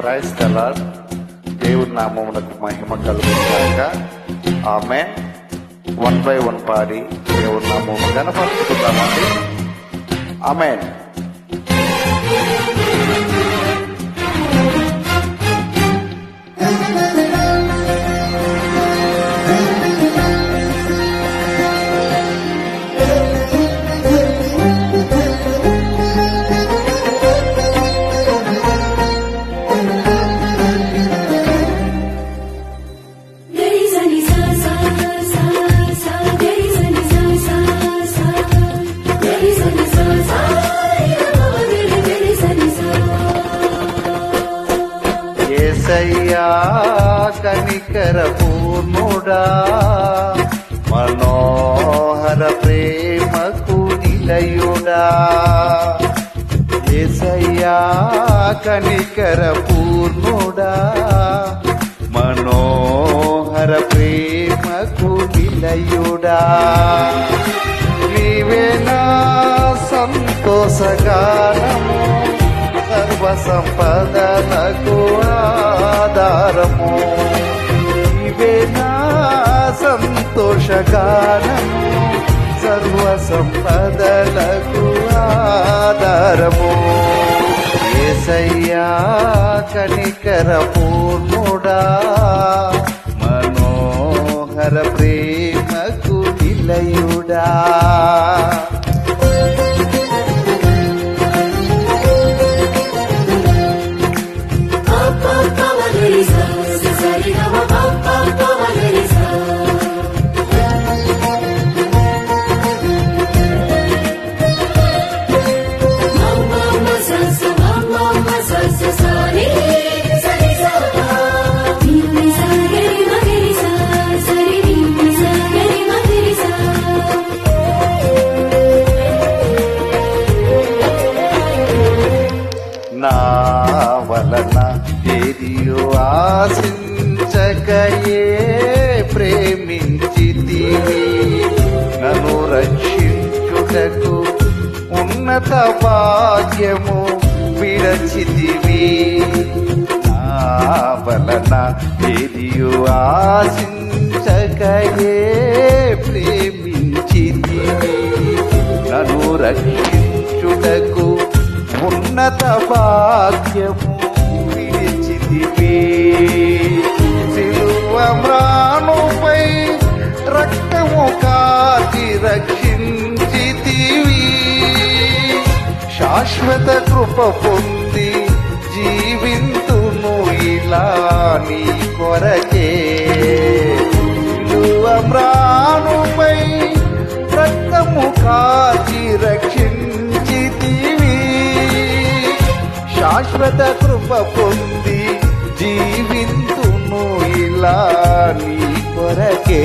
Price తెలార్ దేవుని నామమునకు మహిమ కలుగుతాక ఆమె వన్ బై వన్ పాడి దేవుని నామము కనపరుచుకుందామండి. ఆమె ఏసయ్యా కనికర పూర్ణుడా మనోహర ప్రేమకు నిలయుడా. నీవేనా సంతోషగానము సర్వ సంపదలకు ఆధారము. నీవేనా సంతోషగానము సర్వ సంపదలకు కనికర పూర్ణుడా మనోహర ప్రేమకు నిలయుడా. ఆశించకయే ప్రేమించితివి. నన్ను రక్షించుటకు ఉన్నత భాగ్యము విడచితివి వలన ఏదియో ఆశించకయే ప్రేమించితివి. నన్ను రక్షించుటకు ఉన్నత భాగ్యము విడిచితివి రక్షించితివి. శాశ్వత కృప పొంది జీవింతును ఇలా నీ కొరకే. సిలువ రక్తము కాచి రక్షించితివి. శాశ్వత కృప పొంది జీవింతును ఇలా నీ కొరకే.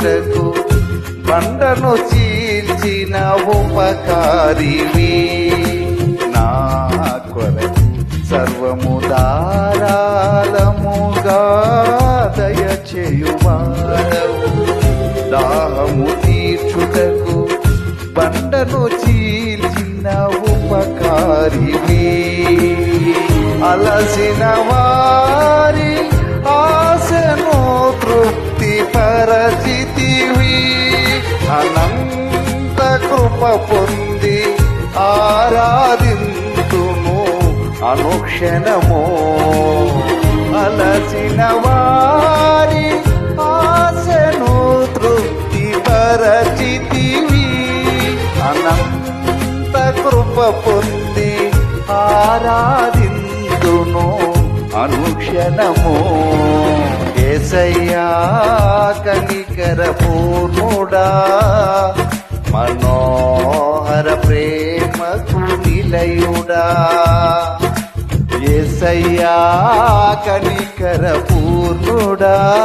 తీర్చుటకు బండను చీల్చిన ఉపకారివి. నా కొరకు సర్వము ధారాళముగా దయచేయువాడవు. దాహము తీర్చుటకు బండను చీల్చిన ఉపకారివి. అలసిన వారి ఆశను తృప్తి కరచితివి అనంత కృప పొంది ఆరాధింతును అనుక్షణము. అలసిన వారి ఆశను తృప్తి పరచితివి అనంత కృప పొంది ఆరాధిందును అనుక్షణము. ఏసయ్యా కనికర పూర్ణుడా. మనోహర ప్రేమకు నిలయుడా. ఏసయ్యా కనికర పూర్ణుడా.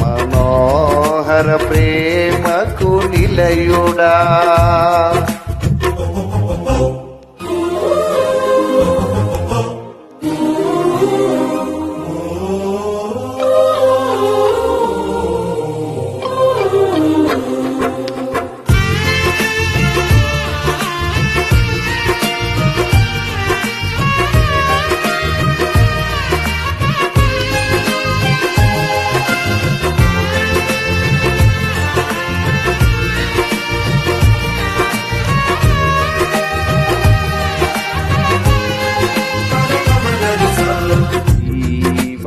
మనోహర ప్రేమకు నిలయుడా.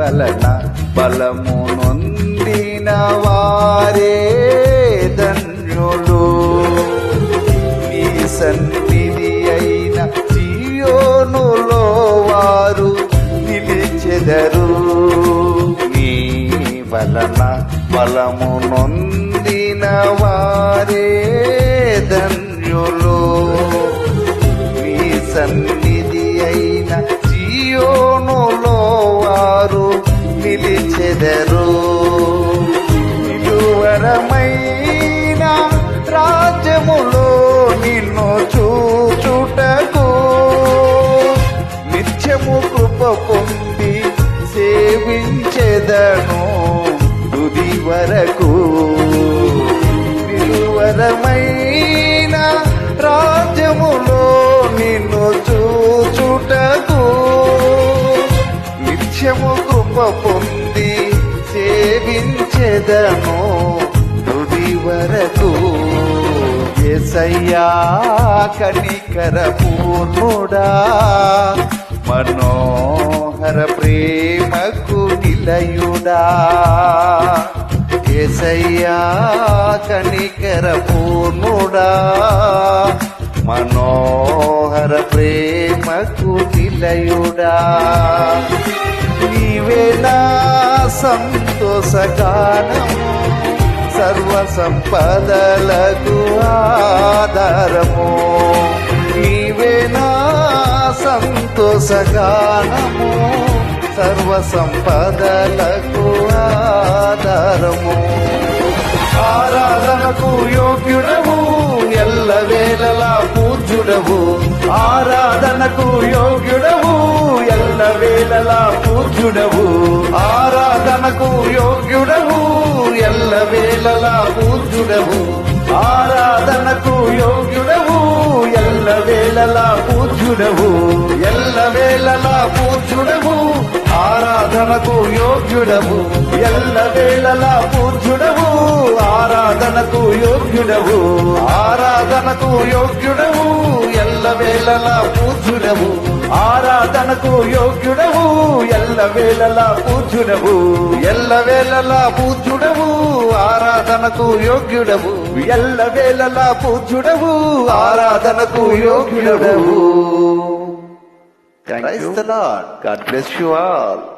వలన బలము నొందిన వారే ధన్యులు నీ సన్నిధి అయిన జీయోనులో వారు నిలిచెదరు. నీ వలన బలము నొందిన వారే ధన్యులు మీ సన్ని కృప పొంది సేవించెదను తుది వరకు విలువరమైన రాజ్యములో నిన్ను చూచుటకు. నిత్యము కృప పొంది సేవించెదను తుది వరకు ఎసయ్యా కనికర పూర్ణుడా మనోహర ప్రేమకు నిలయుడా. కేసయ్యా కనికర పూర్ణుడా. మనోహర ప్రేమకు నిలయుడా. నీవేనా సంతోషగానము సర్వ సంపదలకు ఆధారము. నీవేనా నా సంతోషగానము సర్వ సంపదలకు ఆధారము. ఆరాధనకు యోగ్యుడవు ఎల్ల వేళలా పూజ్యుడవు. ఆరాధనకు యోగ్యుడవు ఎల్ల వేళలా పూజ్యుడవు. ఆరాధనకు యోగ్యుడవు ఎల్ల వేళలా పూజ్యుడవు. ఆరాధనకు యోగ్యుడవు ఎల్ల వేళలా పూజ్యుడవు. పూజ్యుడవు ఆరాధనకు యోగ్యుడవు ఎల్ల వేళలా పూజ్యుడవు ఆరాధనకు యోగ్యుడవు ఆరాధనకు యోగ్యుడవు ఎల్ల వేళలా పూజ్యుడవు ఆరాధనకు యోగ్యుడవు ఎల్ల వేళలా పూజ్యుడవు ఎల్ల వేళలా పూజ్యుడవు ఆరాధనకు యోగ్యుడవు ఎల్ల వేళలా పూజ్యుడవు ఆరాధనకు యోగ్యుడవు Praise the Lord. God bless you all.